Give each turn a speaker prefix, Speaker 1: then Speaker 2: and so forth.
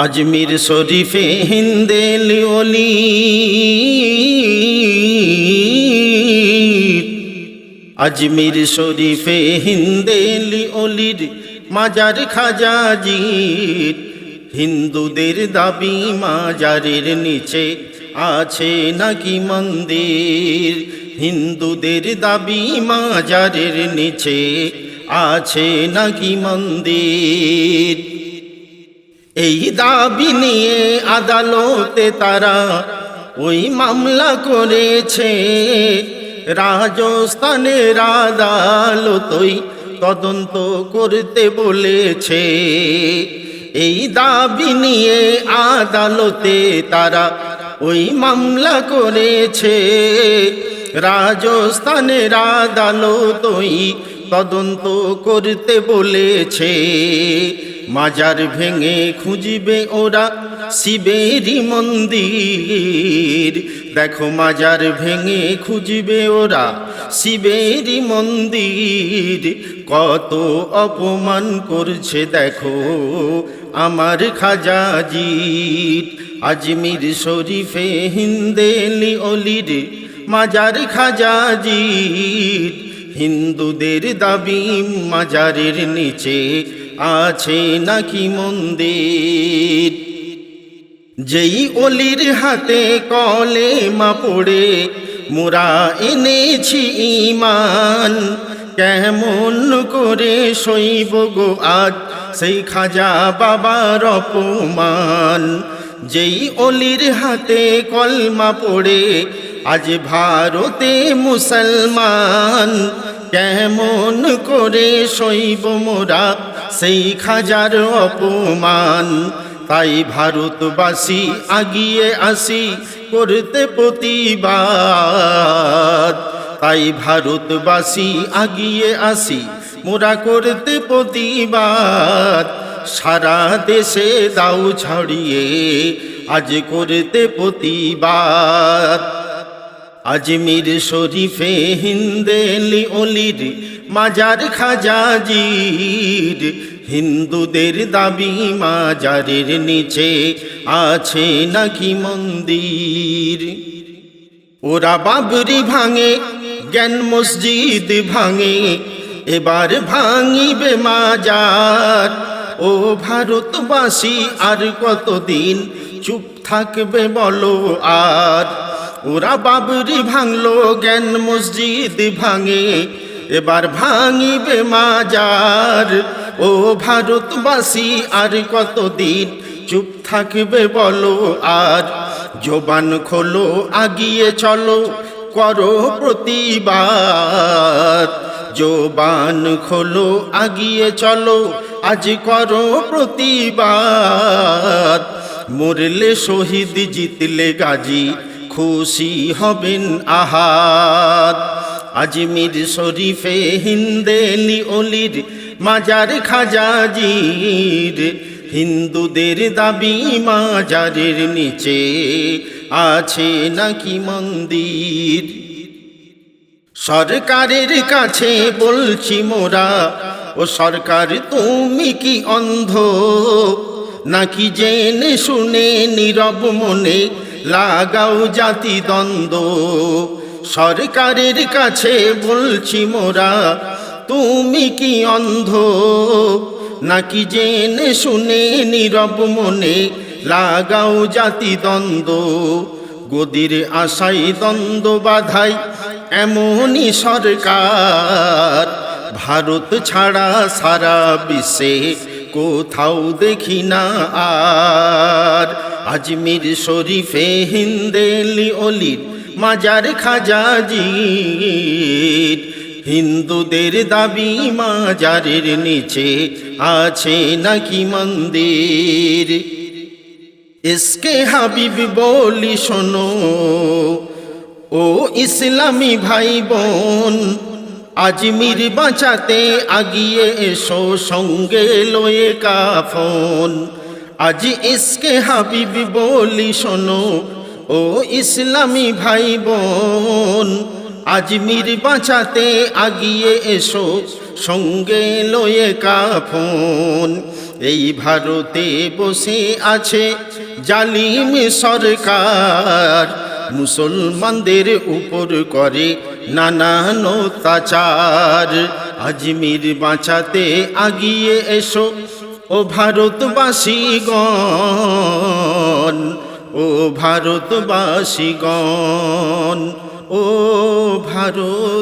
Speaker 1: আজমির শরীফে হিন্দেলি অলি আজমির শরীফে হিন্দেলি অলির মাজার খাজাজির হিন্দুদের দাবি মাজারের নিচে আছে নাকি মন্দির? হিন্দুদের দাবি মাজারের নিচে আছে নাকি মন্দির? এই দাবি নিয়ে আদালতে তারা ওই মামলা করেছে। রাজস্থানের আদালতই তদন্ত করতে বলেছে। এই দাবি নিয়ে আদালতে তারা ওই মামলা করেছে। রাজস্থানের আদালতই তদন্ত করতে বলেছে। মাজার ভেঙে খুঁজবে ওরা শিবেরই মন্দির। দেখো মাজার ভেঙে খুঁজবে ওরা শিবেরই মন্দির। কত অপমান করছে দেখো আমার খাজাজির আজমির শরীফে হিন্দেলি অলির মাজার খাজাজির হিন্দুদের দাবি মাজারের নিচে আছে নাকি মন্দির? যেই অলির হাতে কলে মা পড়ে, মোরা এনেছি ইমান কেমন করে শৈব গো আজ সেই খাজা বাবার অপমান? যেই অলির হাতে কলমা পড়ে, আজ ভারতে মুসলমান। কেমন করে শৈব মোরা? সেই খাজার অপমান। তাই ভারতবাসী আগিয়ে আসি করতে প্রতিবাদ। তাই ভারতবাসী আগিয়ে আসি মোরা করতে প্রতিবাদ। সারা দেশে দাও ছড়িয়ে আজ করতে প্রতিবাদ। আজমির শরীফে হিন্দেলি অলির মাজার খাজাজির। হিন্দুদের দাবি মাজারের নিচে আছে নাকি মন্দির? ওরা বাবরি ভাঙে, জ্ঞান মসজিদ ভাঙে, এবার ভাঙিবে মাজার। ও ভারতবাসী, আর কতদিন চুপ থাকবে বলো আর? ওরা বাবরি ভাঙলো জ্ঞান মসজিদ ভাঙে, এবার ভাঙিবে মাজার। ও ভারতবাসী, আর কতদিন চুপ থাকবে বলো আর? জোবান খোলো, আগিয়ে চলো, করো প্রতিবাদ। জোবান খোলো, আগিয়ে চলো, আজ করো প্রতিবাদ। মরলে শহীদ জিতলে গাজী খুশি হবেন আহাদ। আজমির শরীফে হিন্দেলি অলির মাজার খাজাজির। হিন্দুদের দাবি মাজারের নিচে আছে নাকি মন্দির? সরকারের কাছে বলছি মোরা, ও সরকার তুমি কি অন্ধ? নাকি জেনে শুনে নীরব মনে লাগাও জাতি দ্বন্দ্ব। সরকারের কাছে বলছি মোরা, তুমি কি অন্ধ? নাকি জেনে শুনে নীরব মনে লাগাও জাতি দ্বন্দ্ব? গদির আশাই দ্বন্দ্ব বাধাই এমনই সরকার। ভারত ছাড়া সারা বিশ্বে কোথাও দেখি না আর। আজমির শরীফে হিন্দেলি অলির মাজার খাজাজির। হিন্দুদের দাবি মাজারের নিচে আছে নাকি মন্দির? এসকে হাবিব বলি শোনো, ও ইসলামী ভাই বোন আজমির বাঁচাতে আগিয়ে এসো, সঙ্গে লয়ে কাফন। আজ ইসকে হাবিব বলি শোনো, ও ইসলামী ভাই বোন আজমির বাঁচাতে আগিয়ে এসো, সঙ্গে লয়ে কাফন। এই ভারতে বসে আছে জালিম সরকার। মুসলমানদের উপর করে নানান অত্যাচার। আজমির বাঁচাতে আগিয়ে এসো, ও ভারতবাসীগণ ও ভারতবাসীগণ ও ভারতবাসীগণ।